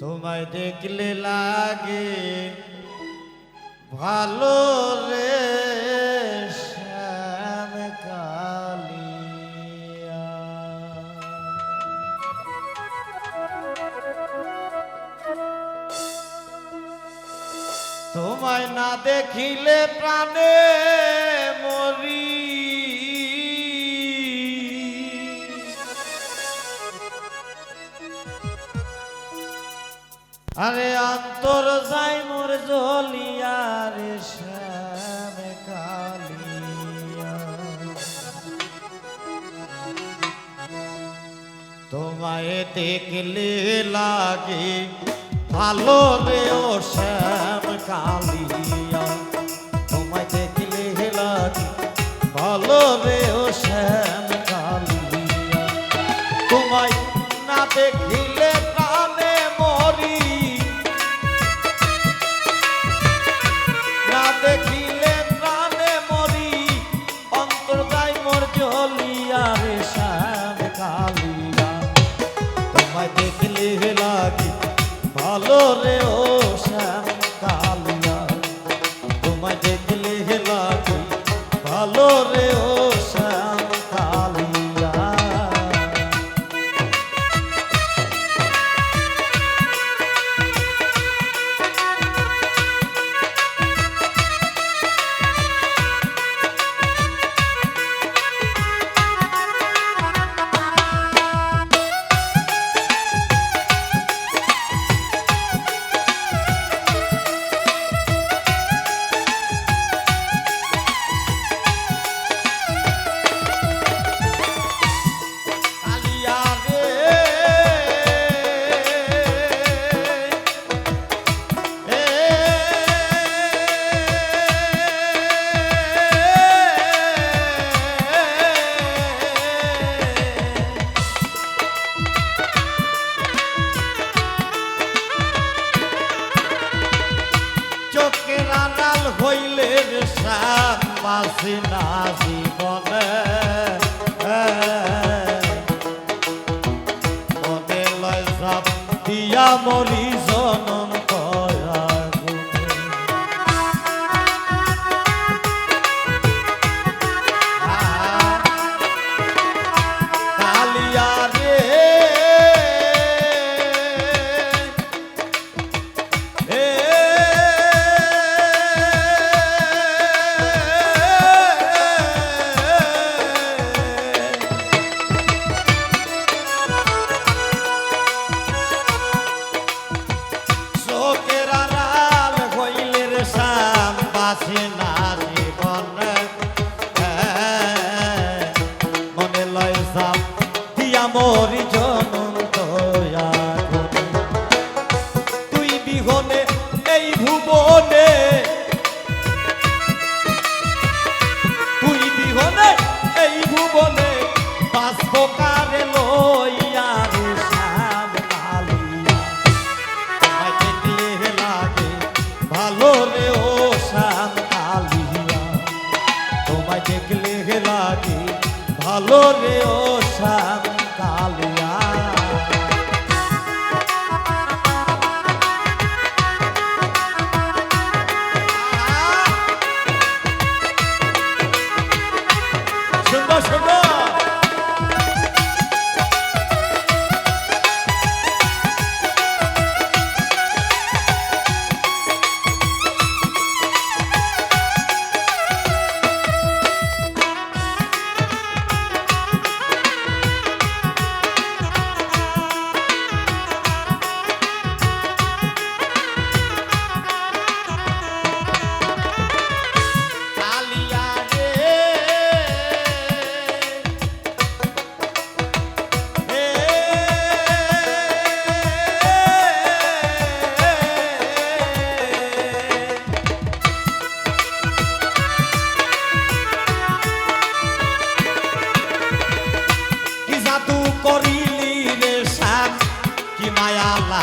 তোমায় দেখলে লাগে ভালো রে শ্যাম কালিয়া। তোমায় না দেখিলে প্রাণে মরি আরে অন্তর যাই মোর জলিয়া রে শ্যাম তোমায় দেখলে লাগে ভালো রে ও শ্যাম কালিয়া। Yeah. কালো রে ও শ্যাম কালী।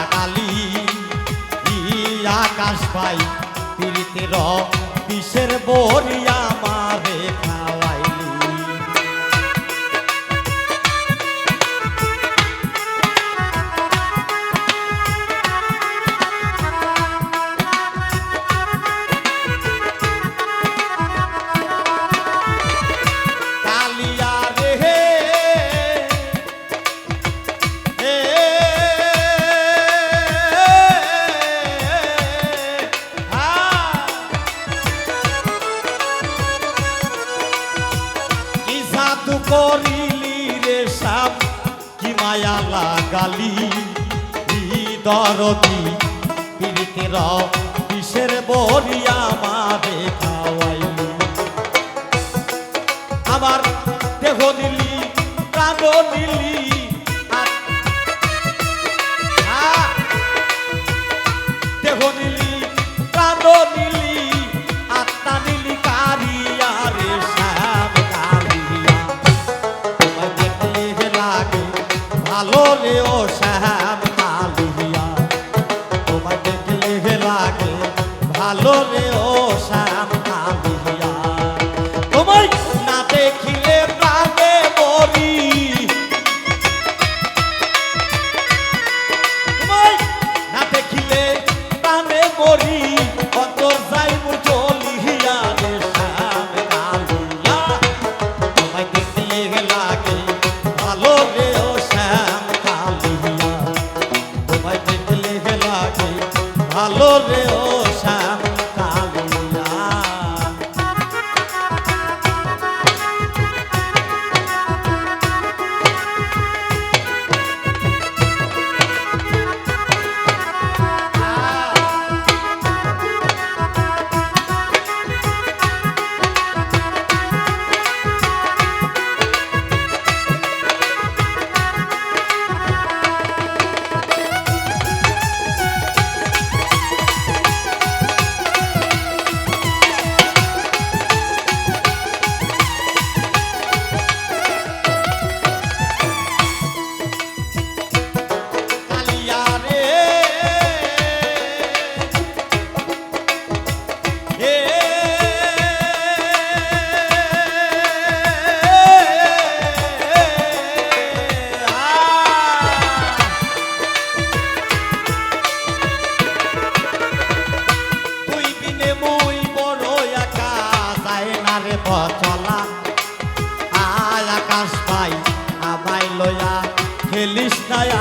বাঙালি আকাশ পাই পিড়িতে রিসের বরিয়া মা দরদি পীড়িতের কিসের বরিয়া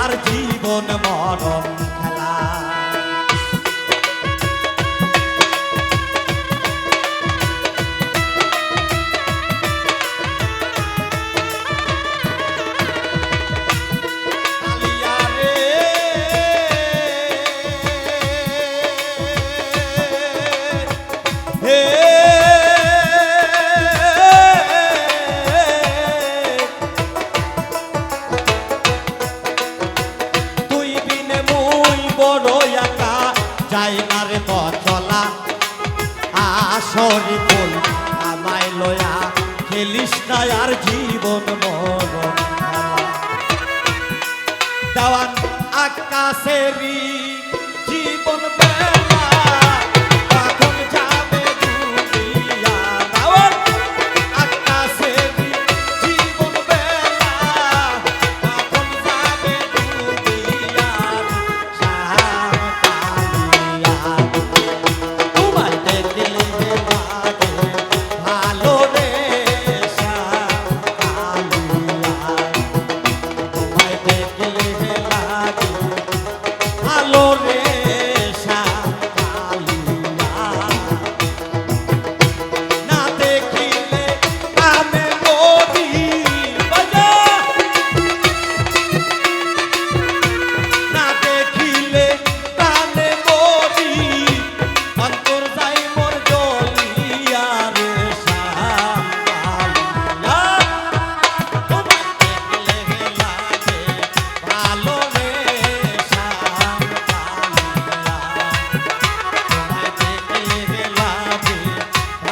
আর জীবন মরণ খেলা। কোন আমায় লয়া খেলিস না আর জীবন মরণ দেওয়ান আকাশেরই জীবন দেয়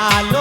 Aló.